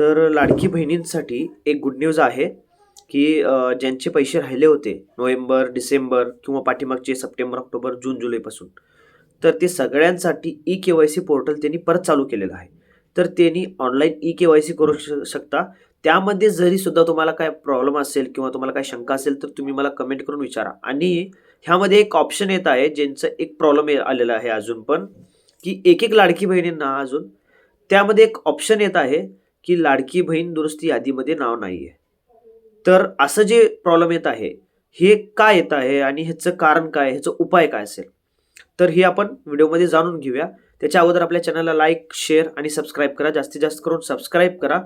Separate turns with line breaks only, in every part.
तर लाडकी बहिणींसाठी एक गुड न्यूज आहे की ज्यांचे पैसे राहिले होते नोव्हेंबर डिसेंबर किंवा पाठीमागचे सप्टेंबर ऑक्टोबर जून जुलैपासून तर ते सगळ्यांसाठी E K Y C portal त्यांनी परत चालू केलेलं आहे. तर त्यांनी online E K Y C करू श शकता. त्यामध्ये जरी सुद्धा तुम्हाला काय प्रॉब्लेम असेल किंवा तुम्हाला काय शंका असेल तर तुम्ही मला कमेंट करून विचारा. आणि ह्यामध्ये एक ऑप्शन येत आहे ज्यांचं एक प्रॉब्लेम आलेला आहे अजून पण की एक एक लाडकी बहिणींना अजून त्यामध्ये एक ऑप्शन येत आहे की लाडकी बहीण दुरुस्ती यादीमध्ये नाव नाही आहे तर असं जे प्रॉब्लेम येत आहे हे का येत आहे आणि ह्याचं कारण काय ह्याचं उपाय काय असेल? तर हे आपण व्हिडिओमध्ये जाणून घेऊया. त्याच्या अगोदर आपल्या चॅनलला लाईक शेअर आणि सबस्क्राईब करा. जास्तीत जास्त करून सबस्क्राईब करा.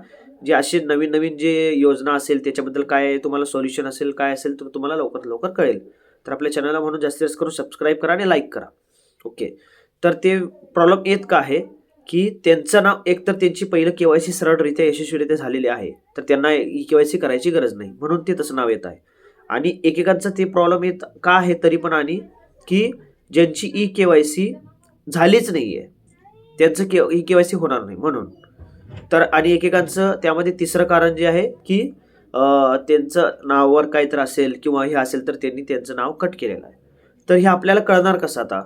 जे असे नवीन नवीन जे योजना असेल त्याच्याबद्दल काय तुम्हाला सोल्युशन असेल काय असेल तर तुम्हाला लवकरात लवकर कळेल. तर आपल्या चॅनलला म्हणून जास्तीत जास्त करून सबस्क्राईब करा आणि लाईक करा. ओके तर ते प्रॉब्लेम येत का आहे? की त्यांचं नाव एक तर त्यांची पहिलं के वाय सी सरळरित्या यशस्वीरित्या झालेली आहे. तर त्यांना ई के वाय सी करायची गरज नाही. म्हणून ते तसं नाव येत आहे. आणि एकेकांचं ते प्रॉब्लेम येत का आहे तरी पण आणि की ज्यांची ई के वाय सी झालीच नाही आहे त्यांचं K E K Y C होणार नाही म्हणून. तर आणि एकेकांचं त्यामध्ये तिसरं कारण जे आहे की त्यांचं नावावर काहीतरी असेल किंवा हे असेल तर त्यांनी त्यांचं नाव कट केलेलं आहे. तर हे आपल्याला कळणार कसं आता?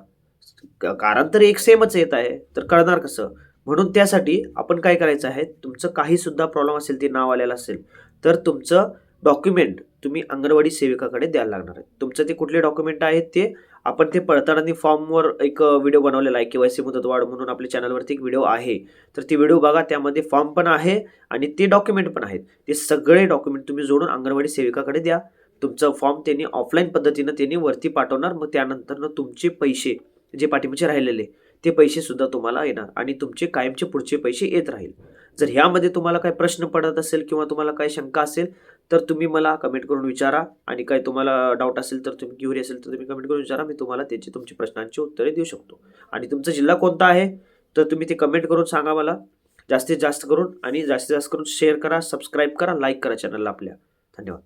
कारण तर एक सेमच येत आहे. तर कळणार कसं? म्हणून त्यासाठी आपण काय करायचं आहे? तुमचं काही सुद्धा प्रॉब्लेम असेल ते नाव आलेलं असेल तर तुमचं डॉक्युमेंट तुम्ही अंगणवाडी सेविकाकडे द्यायला लागणार आहे. तुमचं ते कुठले डॉक्युमेंट आहेत ते? आपण ते पडताळणी फॉर्मवर एक व्हिडिओ बनवलेला आहे के वाय सी मुदतवाढ म्हणून आपल्या चॅनलवरती एक व्हिडिओ आहे. तर ती व्हिडिओ बघा त्यामध्ये फॉर्म पण आहे आणि ते डॉक्युमेंट पण आहेत. ते सगळे डॉक्युमेंट तुम्ही जोडून अंगणवाडी सेविकाकडे द्या. तुमचं फॉर्म त्यांनी ऑफलाईन पद्धतीनं त्यांनी वरती पाठवणार. मग त्यानंतरनं तुमचे पैसे जे पाठीमागचे राहिलेले ते पैसे सुद्धा तुम्हाला येणार आणि तुमचे कायमचे पुढचे पैसे येत राहील. जर ह्यामध्ये तुम्हाला काही प्रश्न पडत असेल किंवा तुम्हाला काही शंका असेल तर तुम्ही मला कमेंट करून विचारा आणि काही तुम्हाला डाऊट असेल तर तुम्ही क्युरी असेल तर तुम्ही कमेंट करून विचारा. मी तुम्हाला त्याची तुमचे प्रश्नांची उत्तरे देऊ शकतो. आणि तुमचा जिल्हा कोणता आहे? तर तुम्ही ते कमेंट करून सांगा मला. जास्तीत जास्त करून आणि जास्तीत जास्त करून शेअर करा सबस्क्राईब करा लाईक करा चॅनलला आपल्या. धन्यवाद.